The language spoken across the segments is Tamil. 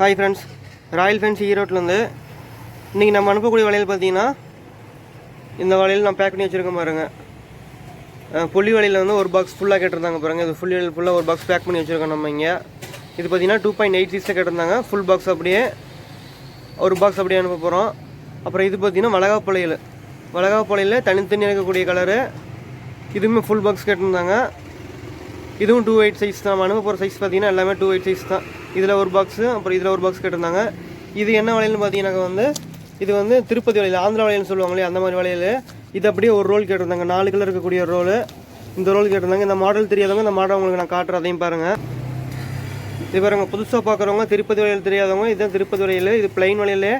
ஹாய் ஃப்ரெண்ட்ஸ் ராயல் ஃபென்ஸ் ஈரோட்லேருந்து இன்றைக்கி நம்ம அனுப்பக்கூடிய வளையல் பார்த்தீங்கன்னா இந்த வளையல் நான் பேக் பண்ணி வச்சுருக்கேன் பாருங்க. புள்ளி வலையில் வந்து ஒரு பாக்ஸ் ஃபுல்லாக கேட்டிருந்தாங்க பாருங்கள் இது புள்ளி ஃபுல்லாக ஒரு பாக்ஸ் பேக் பண்ணி வச்சுருக்கோம் நம்ம இங்கே. இது பார்த்தீங்கன்னா டூ பாயிண்ட் எயிட் சிக்ஸில் கேட்டிருந்தாங்க. ஃபுல் பாக்ஸ் அப்படியே ஒரு பாக்ஸ் அப்படியே அனுப்ப போகிறோம் அப்புறம் இது பார்த்தீங்கன்னா வளகாப்பழையில் புலையில் தனித்தனியாக இருக்கக்கூடிய கலரு இதுவுமே ஃபுல் பாக்ஸ் கேட்டிருந்தாங்க. இதுவும் டூ எயிட் சைஸ் தான். அனுப்ப போகிற சைஸ் பார்த்தீங்கன்னா எல்லாமே டூ எயிட் சைஸ் தான். இதில் ஒரு பாக்ஸு அப்புறம் இதில் ஒரு பாக்ஸ் கேட்டிருந்தாங்க. இது என்ன வளையல்னு பார்த்தீங்கன்னாக்கா வந்து இது வந்து திருப்பதி வலையில் ஆந்திரா வலையில்னு சொல்லுவாங்களே அந்த மாதிரி வலையில் இது அப்படியே ஒரு ரோல் கேட்டிருந்தாங்க. நாலு கலர் இருக்கக்கூடிய ஒரு ரோல் இந்த ரோல் கேட்டிருந்தாங்க. இந்த மாடல் தெரியாதவங்க இந்த மாடல் உங்களுக்கு நான் காட்டுறேன். அதையும் பாருங்கள் இது பாருங்க புதுசாக பார்க்குறவங்க திருப்பதி வலையில் தெரியாதவங்க இதுதான் திருப்பதி வலையில் இது பிளைன் வலையில்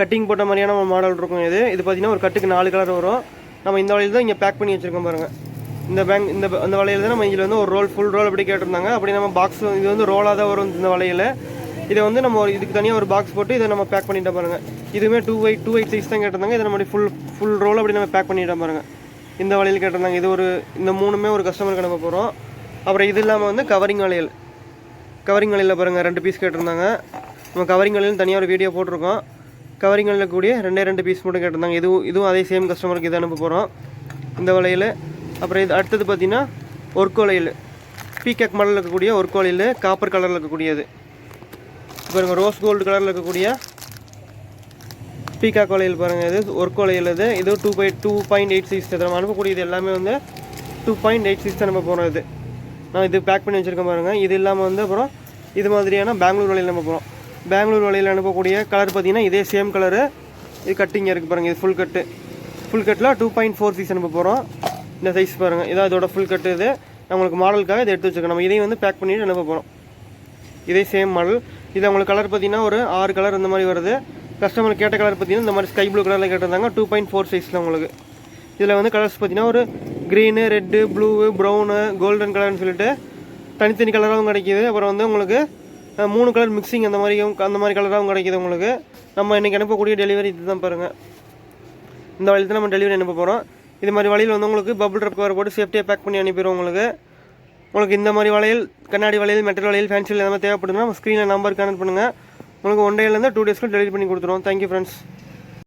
கட்டிங் போட்ட மாதிரியான ஒரு மாடல் இருக்கும் இது. இது பார்த்தீங்கன்னா ஒரு கட்டுக்கு நாலு கலர் வரும். நம்ம இந்த வலையில் தான் இங்கே பேக் பண்ணி வச்சுருக்கோம் பாருங்கள் இந்த பேங்க் இந்த அந்த வலையில் தான் நம்ம இதில் வந்து ஒரு ரோல் ஃபுல் ரோல் அப்படி கேட்டிருந்தாங்க. அப்படி நம்ம பாக்ஸ் இது வந்து ரோலாக தான் வரும் இந்த வலையில். இதை வந்து நம்ம ஒரு இதுக்கு தனியாக ஒரு பாக்ஸ் போட்டு இதை நம்ம பேக் பண்ணிட்டோம் பாருங்க. இதுவுமே two eight two eight size தான் கேட்டிருந்தாங்க. இதை நம்ம ஃபுல் ஃபுல் ரோல் அப்படி நம்ம பேக் பண்ணிட்டோம் பாருங்க. இந்த வலையில் கேட்டிருந்தாங்க. இது ஒரு இந்த மூணுமே ஒரு கஸ்டமருக்கு அனுப்ப போகிறோம் அப்புறம் இது இல்லாமல் வந்து கவரிங் வளையல் கவரிங் வலையில் பாருங்கள் ரெண்டு பீஸ் கேட்டிருந்தாங்க. நம்ம கவரிங் வலையில் தனியாக ஒரு வீடியோ போட்டிருக்கோம். கவரிங் வலையில் கூடிய ரெண்டே ரெண்டு பீஸ் மட்டும் கேட்டிருந்தாங்க. இதுவும் இதுவும் அதே சேம் கஸ்டமருக்கு இது அனுப்ப போகிறோம் இந்த வலையில் அப்புறம் இது அடுத்தது பார்த்திங்கன்னா ஒர்க்கோலையில். பீகேக் மாடலில் இருக்கக்கூடிய ஒர்க்கோலையில் காப்பர் கலரில் இருக்கக்கூடியது. பாருங்கள் ரோஸ் கோல்டு கலரில் இருக்கக்கூடிய பீகாக் வலையில் பாருங்கள் இது ஒர்க் இது. இது two point two point eight six நம்ம அனுப்பக்கூடியது? எல்லாமே வந்து டூ பாயிண்ட் எயிட் சிக்ஸ் நம்ம போகிறோம் இது. நான் இது பேக் பண்ணி வச்சுருக்கேன் பாருங்கள் இது இல்லாமல் வந்து அப்புறம் இது மாதிரியான பெங்களூர் வலையில் நம்ம போகிறோம் பெங்களூர் வலையில் அனுப்பக்கூடிய கலர் பார்த்திங்கன்னா இதே சேம் கலரு இது கட்டிங் இருக்குது பாருங்கள் இது ஃபுல் கட்டு ஃபுல் கட்டில் டூ பாயிண்ட் ஃபோர் சிக்ஸ் அனுப்ப போகிறோம் இந்த சைஸ் பாருங்கள் இதான் இதோட ஃபுல் கட்டு இது. நம்மளுக்கு மாடலுக்காக இதை எடுத்து வச்சுருக்கேன் நம்ம இதையும் வந்து பேக் பண்ணிட்டு அனுப்ப போகிறோம் இதே சேம் மாடல் இது உங்களுக்கு கலர் பார்த்தீங்கன்னா ஒரு ஆறு கலர் இந்த மாதிரி வருது. கஸ்டமர் கேட்ட கலர் பார்த்தீங்கன்னா இந்த மாதிரி ஸ்கை ப்ளூ கலரில் கேட்டிருந்தாங்க. டூ பாயிண்ட் ஃபோர் சைஸில் உங்களுக்கு. இதில் வந்து கலர்ஸ் பார்த்தீங்கன்னா ஒரு green red blue brown golden கலர்னு சொல்லிட்டு தனித்தனி கலராகவும் கிடைக்கிது. அப்புறம் வந்து உங்களுக்கு மூணு கலர் மிக்சிங் அந்த மாதிரியும் அந்த மாதிரி கலராகவும் கிடைக்கிது உங்களுக்கு. நம்ம இன்றைக்கி அனுப்பக்கூடிய டெலிவரி இது தான் பாருங்கள் இந்த வழியில் தான் நம்ம டெலிவரி அனுப்ப போகிறோம் இது மாதிரி வழியில் வந்து உங்களுக்கு பபுள் ரப் கவர் போட்டு சேஃப்டியாக பேக் பண்ணி அனுப்பிடுவோம் உங்களுக்கு. உங்களுக்கு இந்த மாதிரி வளையல் கண்ணாடி வளையல் மெட்டல் வளையல் ஃபேன்சில் எதாவது தேவைப்படுதுன்னா நம்ம ஸ்க்ரீனில் நம்பர் கனெக்ட் பண்ணுங்கள் உங்களுக்கு ஒன் டேலேருந்து டூ டேஸ்க்கு டெலிவரி பண்ணி கொடுத்துருவோம். Thank you friends